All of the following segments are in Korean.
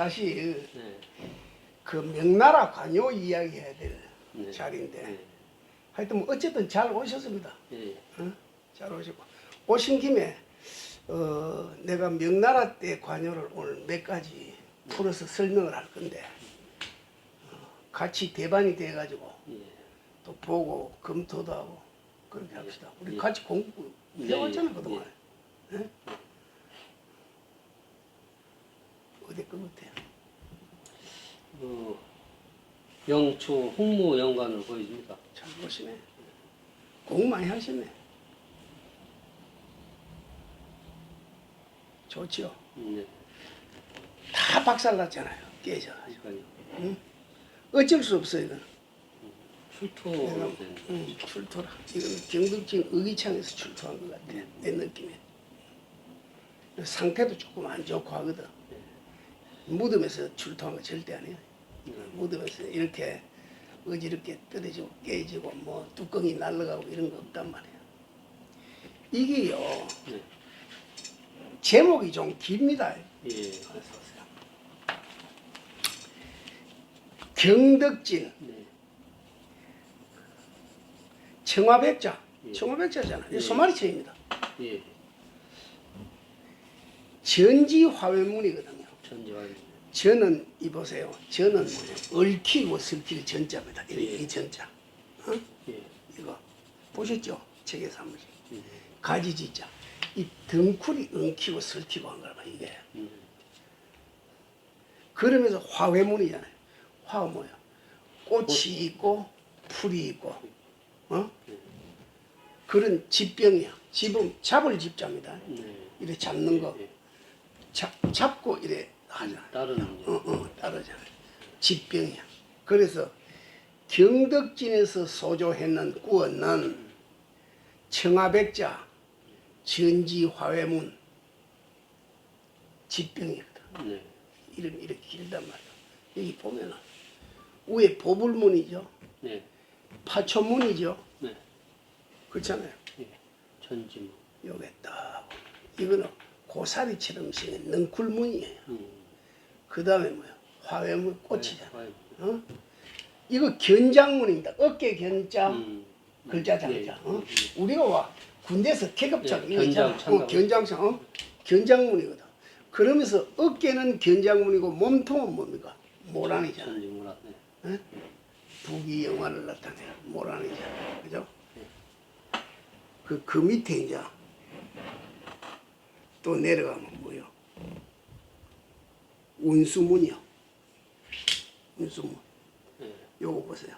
사실 네. 그 명나라 관요 이야기해야 될 네. 자리인데 네. 하여튼 뭐 어쨌든 잘 오셨습니다. 예. 응? 잘 오시고 오신 김에 어, 내가 명나라 때 관요를 오늘 몇 가지 풀어서 설명을 할 건데 어, 같이 대반이 돼가지고 예. 또 보고 검토도 하고 그렇게 합시다. 우리 예. 같이 공부 네, 배웠잖아 예. 그동안. 예? 어디 것 같아요? 어, 영초 홍무 연관을 보여줍니다. 잘 보시네. 공부 많이 하시네. 좋지요. 네. 다 박살났잖아요. 깨져. 그러니까요. 응? 어쩔 수 없어 이건. 출토 내가 된. 응, 출토라. 이거는 경덕진 의기창에서 출토한 것 같아. 내 느낌에. 상태도 조금 안 좋고 하거든. 무덤에서 출토한 거 절대 아니야. 무덤에서 이렇게 어지럽게 떨어지고 깨지고 뭐 뚜껑이 날아가고 이런 거 없단 말이야. 이게요 네. 제목이 좀 깁니다. 예. 경덕진 네. 청화백자 예. 청화백자잖아. 이 예. 소마리체입니다. 예. 전지화훼문이거든요. 전지환. 저는 이 보세요. 저는 뭐냐 얽히고 설킬 전자입니다. 이, 예. 이 전자. 어? 예. 이거 보셨죠? 책에서 한 번씩. 예. 가지지자. 이 덩쿨이 엉키고 설키고 한 거라 이게. 음. 그러면서 화훼문이잖아요. 화가 뭐야? 꽃이 있고 풀이 있고, 어? 그런 집병이야. 집은 잡을 집자입니다. 네. 이래 잡는 거, 예. 잡, 잡고 이래 하잖아. 다른 어, 어, 따르잖아. 집병이야. 그래서 경덕진에서 소조했는 꾸었는 청아백자, 전지화훼문, 집병이거든. 네. 이름이 이렇게 길단 말이야. 여기 보면은 위에 보불문이죠. 네. 파초문이죠. 네. 그렇잖아요. 예. 전지무. 요게 딱 이거는 고사리처럼 생긴 넝쿨문이에요. 음. 그 다음에 뭐야? 화훼문 꽃이잖아. 화해. 어? 이거 견장문입니다. 어깨 견장 음. 글자잖아. 예. 어? 우리가 와 군대에서 계급장 예. 견장 어, 견장상 어? 견장문이거든. 그러면서 어깨는 견장문이고 몸통은 뭡니까? 모란이잖아. 전지무라. 네. 북이 영화를 나타내는 모란이잖아. 그죠? 그, 그 밑에 이제 또 내려가면 뭐요? 운수문이요. 운수문. 예. 요거 보세요.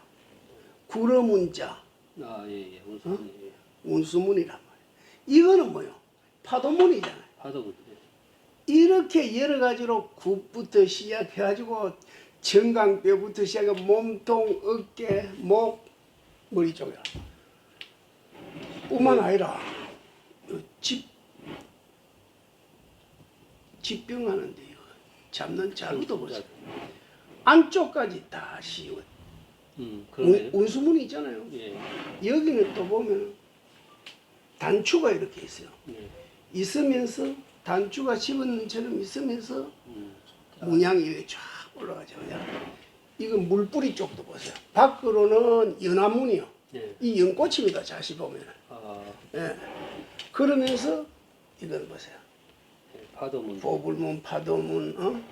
구러문자, 아, 예, 예. 우선 어? 예. 운수문이란 말이에요. 이거는 뭐요? 파도문이잖아요. 파도군. 예. 이렇게 여러 가지로 굽부터 시작해가지고 정강뼈부터 시작해 몸통, 어깨, 목, 머리 쪽이라. 뿐만 아니라 요집 집병하는데 잡는 자루도 보세요. 안쪽까지 다 씌워. 음, 운-. 운수문이 있잖아요. 예. 여기는 또 보면 단추가 이렇게 있어요. 예. 있으면서 단추가 집은처럼 있으면서 음. 문양이 쫙 올라가죠. 이건 물뿌리 쪽도 보세요. 밖으로는 연화문이요. 예. 이 연꽃입니다. 자시 보면. 아, 예. 그러면서 이건 보세요. 예. 파도문. 보불문, 파도문, 어?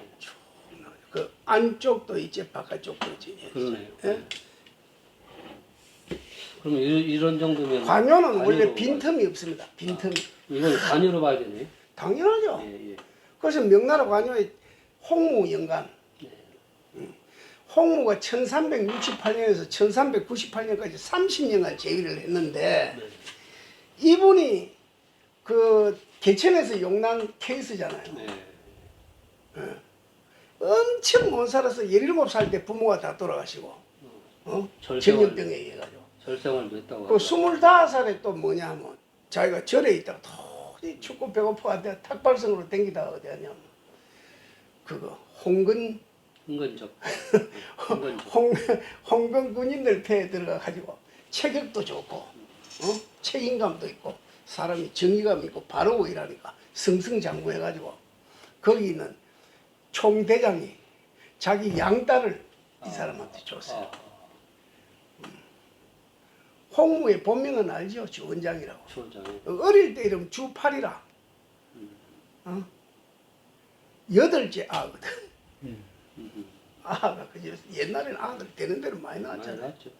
그 안쪽도 있지, 바깥쪽도 있지. 그러네요. 예? 그러면 이런, 이런 정도면 관여는 원래 관여로 빈틈이 없습니다. 빈틈이. 이건 관여로 봐야 되네. 당연하죠. 예, 예. 그래서 명나라 관yo의 홍무 영감. 음. 홍무가 1368년에서 1398년까지 30년간 재위를 했는데 네. 이분이 그 개천에서 용난 케이스잖아요. 네. 엄청 못 살아서 17살 때 부모가 다 돌아가시고 어? 전염병에 의해 가지고 절생을 했다고. 그 25살에 또 뭐냐 하면 자기가 절에 있다가 도저히 춥고 배고파 한데 탁발성으로 댕기다가 어디 하냐면 그거 홍근. 흥건적. 홍, 홍건 군인들 패에 들어가 가지고 체격도 좋고 어? 책임감도 있고 사람이 정의감 있고 바르고 이라니까 승승장구해가지고 거기 있는 총대장이 자기 양딸을 이 사람한테 줬어요. 아, 홍무의 본명은 알죠? 주원장이라고. 주원장이. 어릴 때 이름 주팔이라. 어? 여덟째 아거든. 음, 음. 아가 그저 옛날에는 아들 되는 대로 많이 나왔잖아요. 나왔죠.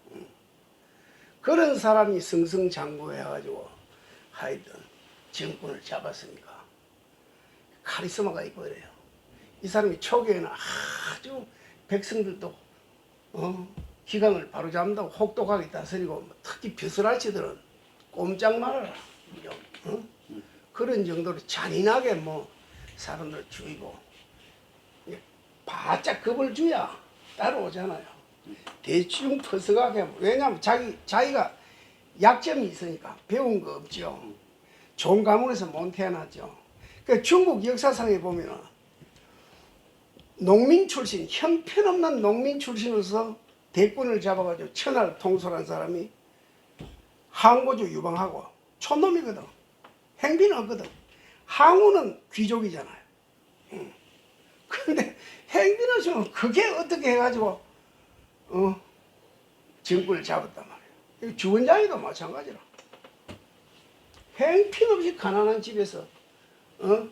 그런 사람이 승승장구해가지고 하여튼 정권을 잡았으니까 카리스마가 있고 이래요. 이 사람이 초기에는 아주 백성들도 어, 기강을 바로잡는다고 혹독하게 다스리고 뭐 특히 벼슬아치들은 꼼짝 말아라. 어? 그런 정도로 잔인하게 뭐 사람들 죽이고 예, 바짝 겁을 줘야 따라오잖아요. 대충 하면- 왜냐하면 자기 자기가 약점이 있으니까 배운 거 없죠. 좋은 가문에서 못 태어났죠. 그 중국 역사상에 보면은 농민 출신 형편없는 농민 출신으로서 대권을 잡아가지고 천하를 통솔한 사람이 항고주 유방하고 촌놈이거든. 행비는 없거든. 항우는 귀족이잖아요. 응. 근데 행비는 좀 그게 어떻게 해가지고 어, 정권을 잡았단 말이에요. 주원장이도 마찬가지라. 행편없이 가난한 집에서 어?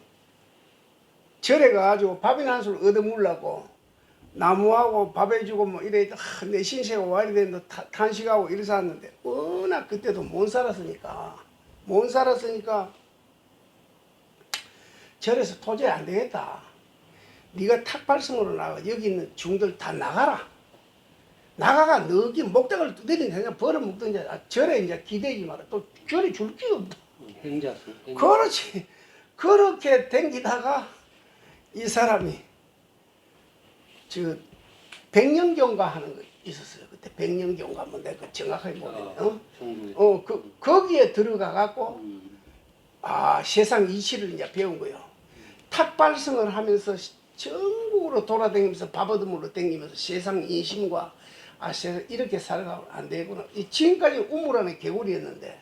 절에 가가지고 밥이나 한술 얻어물라고 나무하고 밥 해 주고 뭐 이래 아, 내 신세가 와야 되는데 타- 탄식하고 이래 살았는데 워낙 그때도 못 살았으니까 못 살았으니까 절에서 도저히 안 되겠다. 네가 탁발성으로 나가 여기 있는 중들 다 나가라. 나가가 너기 목닥을 두드리는 그냥 벌어먹든지 아, 절에 이제 기대지 마라. 또 절에 줄게 없다. 음, 행자수. 행자. 그렇지. 그렇게 댕기다가 이 사람이 저 백년경가 하는 거 있었어요. 그때 백년경가 한번 내가 정확하게 모르겠네. 어? 중국에. 어, 그 거기에 들어가 갖고 음, 아 세상 이치를 이제 배운 거예요. 탁발성을 하면서 시- 전국으로 돌아다니면서 밥 얻으므로 다니면서 세상 인심과 아 세상 이렇게 살아가면 안 되구나. 이 지금까지 우물 안에 개구리였는데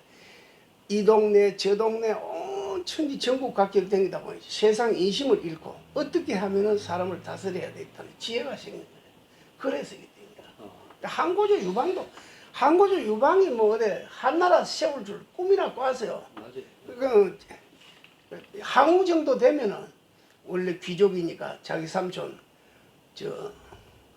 이 동네 저 동네 온 천지 전국 각지를 다니다 보니 세상 인심을 잃고 어떻게 하면은 사람을 다스려야 되겠다는 지혜가 생긴 거예요. 그래서 이게 된 거야. 어, 항고조 유방도 항고조 유방이 뭐 어디 한나라 세울 줄 꿈이나 꿔서요. 그 항우 정도 되면은 원래 귀족이니까 자기 삼촌 저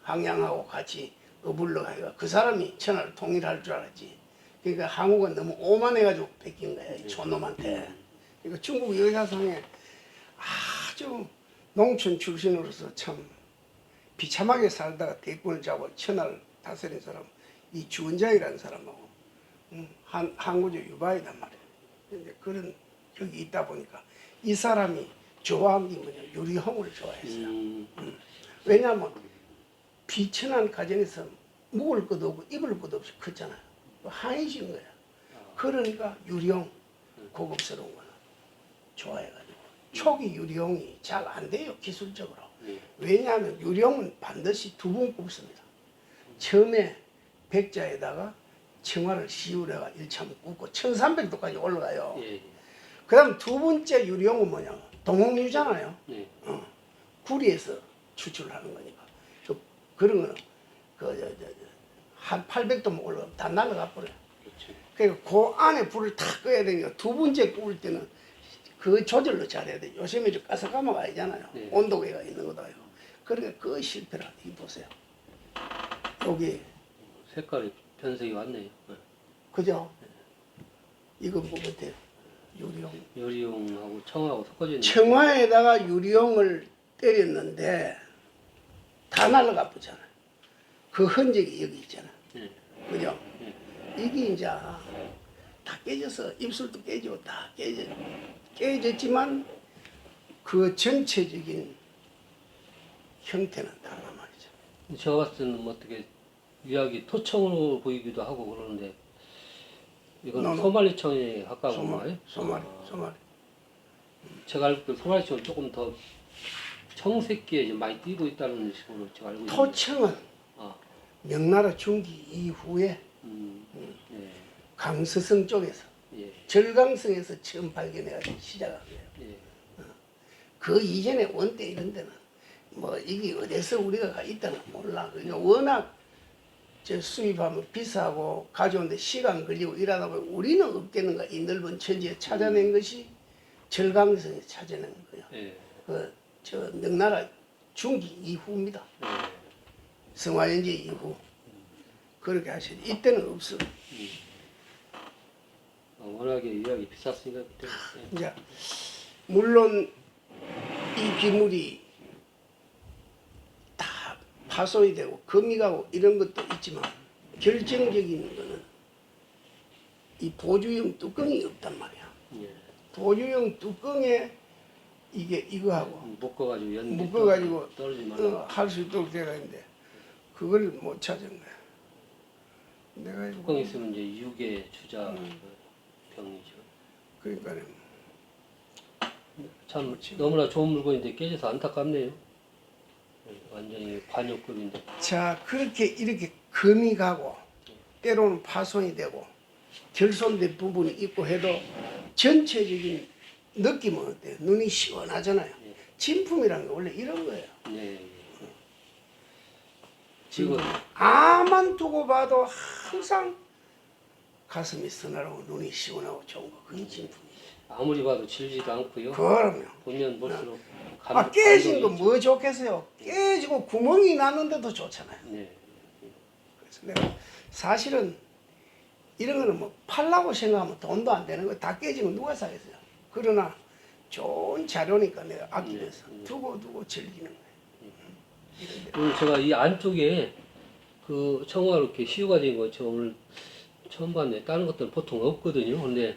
항양하고 같이 어불러 가가 그 사람이 천하를 통일할 줄 알았지. 그러니까 항우가 너무 오만해가지고 뺏긴 거야 이 촌놈한테. 그러니까 중국 역사상에 아주 농촌 출신으로서 참 비참하게 살다가 대권을 잡아 천하를 다스린 사람 이 주원장이라는 사람하고 음, 한 항구조 유바이단 말이에요. 근데 그런 여기 있다 보니까 이 사람이 좋아한 게 뭐냐 유리홍을 좋아했어요. 음, 왜냐하면 비천한 가정에서 먹을 것도 없고 입을 것도 없이 컸잖아요. 한이신 거야. 그러니까 유리홍 고급스러운 거는 좋아해가지고 초기 유리홍이 잘 안 돼요 기술적으로. 네. 왜냐하면 유령은 반드시 두 번 굽습니다. 처음에 백자에다가 청화를 시우려가 일참 굽고 1300도까지 올라가요. 예, 예. 그 다음 두 번째 유령은 뭐냐 동홍유잖아요. 네. 어, 구리에서 추출하는 거니까. 그, 그런 거는 그, 저, 저, 저, 한 800도 올라가면 다 날아가 버려요. 그렇죠. 그러니까 그 안에 불을 탁 꺼야 되니까 두 번째 구울 때는 그 조절로 잘해야 돼. 요즘에 좀 까삭까마가 아니잖아요. 네. 온도계가 있는 거다요. 그러니까 그 실패를 이 보세요. 여기 색깔이 변색이 왔네요. 네. 그죠? 이거 뭐 같아요? 유리용. 요리용하고 청하고 섞어져 있는. 청화에다가 유리용을 때렸는데 다 날아가 보잖아요. 그 흔적이 여기 있잖아. 네. 그죠? 네. 이게 이제 다 깨져서 입술도 깨지고 다 깨져 깨졌지만 그 전체적인 형태는 달라 말이죠. 제가 봤을 때는 뭐 어떻게 유학이 토청으로 보이기도 하고 그러는데 이건 노노. 소말리청에 가까운 건가요? 소마리, 아, 소마리. 제가 알고 있는 소말리청은 조금 더 청색기에 이제 많이 띄고 있다는 식으로 제가 알고 있는데. 토청은 아, 명나라 중기 이후에 음, 예, 강서성 쪽에서 예. 예. 절강성에서 처음 발견해가지고 시작한 거예요. 예. 그 이전에 원대 이런 데는 뭐 이게 어디서 우리가 있다는 몰라. 그러니까 워낙 저 수입하면 비싸고 가져오는데 시간 걸리고 이러다 보면 우리는 없겠는가 이 넓은 천지에 찾아낸 것이 절강성에 찾아낸 거예요. 예. 그 저 명나라 중기 이후입니다. 예. 성화연제 이후 그렇게 하시죠. 이때는 없어. 어, 워낙에 유약이 비쌌으니까 그때. 예. 이제 물론 이 기물이 다 파손이 되고 금이 가고 이런 것도 있지만 결정적인 거는 이 보주형 뚜껑이 없단 말이야. 예. 보주형 뚜껑에 이게 이거하고 묶어가지고 연 묶어가지고 떨어지지 말라. 어, 할수 있도록 되어 있는데 그걸 못 찾은 거야. 내가 뚜껑 있으면 이제 유계 주자 음. 병이죠. 그러니까 참 그렇지. 너무나 좋은 물건인데 깨져서 안타깝네요. 예, 완전히 관역급인데. 자 그렇게 이렇게 금이 가고 때로는 파손이 되고 결손된 부분이 있고 해도 전체적인 느낌은 어때요? 눈이 시원하잖아요. 예. 진품이라는 게 원래 이런 거예요. 예, 예. 지금 그리고 아만 두고 봐도 항상 가슴이 서늘하고 눈이 시원하고 좋은 거 그게 진품이에요. 아무리 봐도 질지도 않고요. 그럼요. 보면 볼수록 감, 아 깨진 거 뭐 좋겠어요? 깨지고 구멍이 났는데도 좋잖아요. 예. 그래서 내가 사실은 이런 거는 뭐 팔라고 생각하면 돈도 안 되는 거 다 깨지면 누가 사겠어요? 그러나 좋은 자료니까 내가 아끼면서 네, 네. 두고 두고 즐기는 거예요. 데. 오늘 제가 이 안쪽에 그 청화로 이렇게 시유가 된 거 저 오늘 처음 봤네. 다른 것들은 보통 없거든요. 근데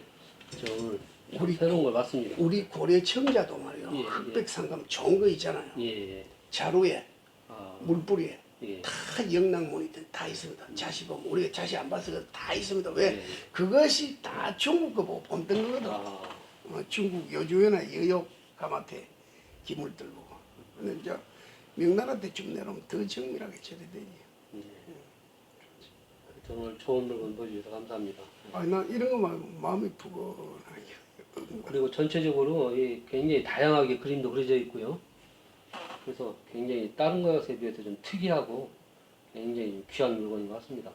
저 오늘 참 우리 새로운 걸 봤습니다. 우리 고려 청자도 말이요. 예, 예. 흑백상감 좋은 거 있잖아요. 예, 예. 자루에 아, 물뿌리에 예. 다 영락문이든 다 있습니다. 자시 보면 우리가 자시 안 봤을 거다 있습니다. 왜? 예. 그것이 다 중국 거 보고 본뜬 거거든. 아, 어, 중국 요주연나 여역 가마태 기물들 보고. 근데 이제 명나라 때쯤 내려오면 더 정밀하게 처리되지. 하여튼 오늘 좋은 물건 보여주셔서 감사합니다. 아, 나 이런 거만 마음이 푸근하게. 그리고 전체적으로 이 굉장히 다양하게 그림도 그려져 있고요. 그래서 굉장히 다른 것에 비해서 좀 특이하고 굉장히 귀한 물건인 것 같습니다.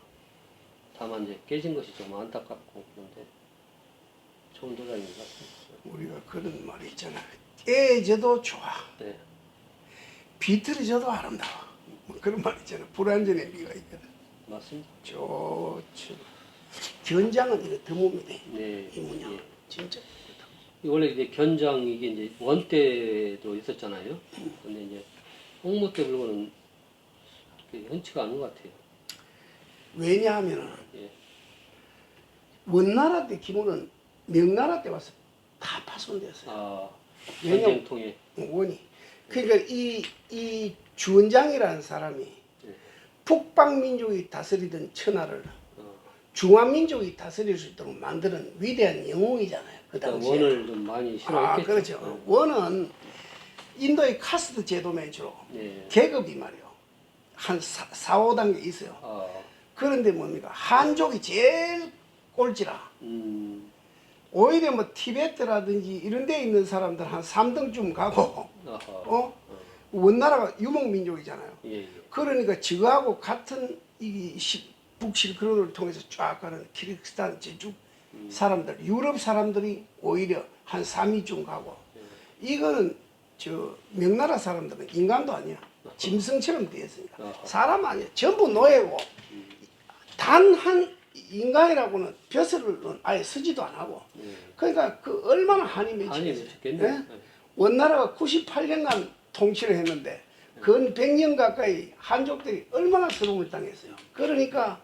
다만 이제 깨진 것이 좀 안타깝고 그런데 좋은 도자기인 것 같습니다. 우리가 그런 말이 있잖아. 깨져도 좋아. 네, 비틀어져도 아름다워. 뭐 그런 말 있잖아. 불완전의 미가 있거든. 맞습니다. 좋죠. 견장은 이거 드뭅니다. 네, 이 문양. 예. 진짜. 원래 이제 견장 이게 이제 원 때도 있었잖아요. 근데 이제 홍무 때 물건은 흔치가 않은 것 같아요. 왜냐하면은 예. 원나라 때 기물은 명나라 때 와서 다 파손됐어요. 아, 왜냐면- 전쟁통에 원이. 그러니까 이, 이 주원장이라는 사람이 네. 북방민족이 다스리던 천하를 어, 중화민족이 다스릴 수 있도록 만드는 위대한 영웅이잖아요. 그 그러니까 당시에. 원을 좀 많이 아, 싫어했겠죠. 그렇죠. 원은 인도의 카스트 제도면 주로 네. 계급이 말이요. 한 4, 4, 5 단계 있어요. 아, 그런데 뭡니까? 한족이 제일 꼴찌라. 음, 오히려 뭐 티베트라든지 이런 데 있는 사람들 한 3등쯤 가고 아하, 어? 원나라가 유목민족이잖아요. 예, 예. 그러니까 저하고 같은 이 시- 북실크로드를 통해서 쫙 가는 키르기스탄 제주 사람들, 유럽 사람들이 오히려 한 3위쯤 가고 이거는 저 명나라 사람들은 인간도 아니야. 짐승처럼 아하. 사람 아니야. 전부 노예고 단한 인간이라고는 벼슬은 아예 쓰지도 안 하고 예. 그러니까 그 얼마나 한이 한이 맺히겠어요. 예? 원나라가 98년간 통치를 했는데 근 100년 가까이 한족들이 얼마나 서름을 당했어요. 그러니까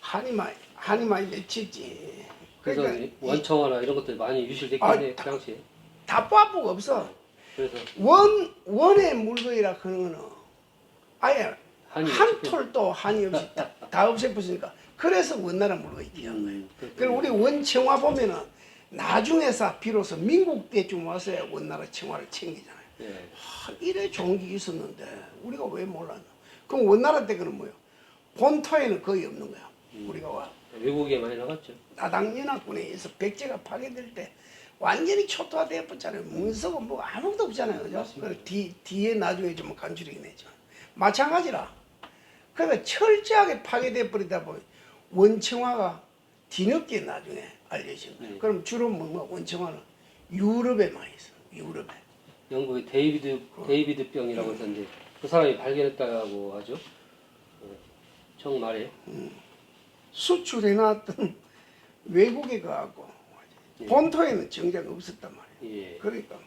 한이 많이 한이 많이 맺혔지. 그래서 그러니까 이 원청화나 이런 것들이 많이 유실됐겠네 아, 그 당시에. 답답부가 없어. 그래서 원 원의 물건이라 그런 거는 아예 한이 한 맺혔겠네. 톨도 한이 없이 다, 다 없애버리니까 그래서 원나라 물건이 귀한 거예요. 음. 그리고 우리 원청화 보면은 나중에서 비로소 민국 때쯤 와서야 원나라 청화를 챙기잖아요. 예. 아, 이래 좋은 게 있었는데 우리가 왜 몰랐나? 그럼 원나라 때 그는 뭐요? 본토에는 거의 없는 거야. 우리가 와 외국에 많이 나갔죠. 나당연합군에 의해서 백제가 파괴될 때 완전히 초토화되어 버잖아요. 문서고 뭐 아무것도 없잖아요. 그죠? 그 뒤, 뒤에 나중에 좀 간추리긴 했죠. 마찬가지라. 그러니까 철저하게 파괴돼 버리다 보니 원청화가 뒤늦게 나중에 알려진 거예요. 네. 그럼 주로 뭐, 뭐 원청화는 유럽에 많이 있어. 유럽에. 영국의 데이비드 데이비드 병이라고 이제 그 사람이 발견했다고 하죠. 어, 정말에 수출해 놨던 외국에 가고 예. 본토에는 정작 없었단 말이에요. 예. 그러니까 뭐.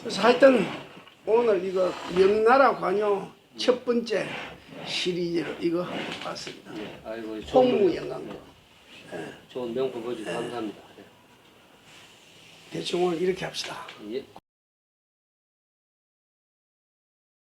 그래서 하여튼 오늘 이거 명나라 관요 첫 번째 시리즈로 이거 봤습니다. 예. 아이고 좋은 홍무 명- 영광도. 예. 좋은 명품 보여주셔서 감사합니다. 대충 오늘 이렇게 합시다. 예.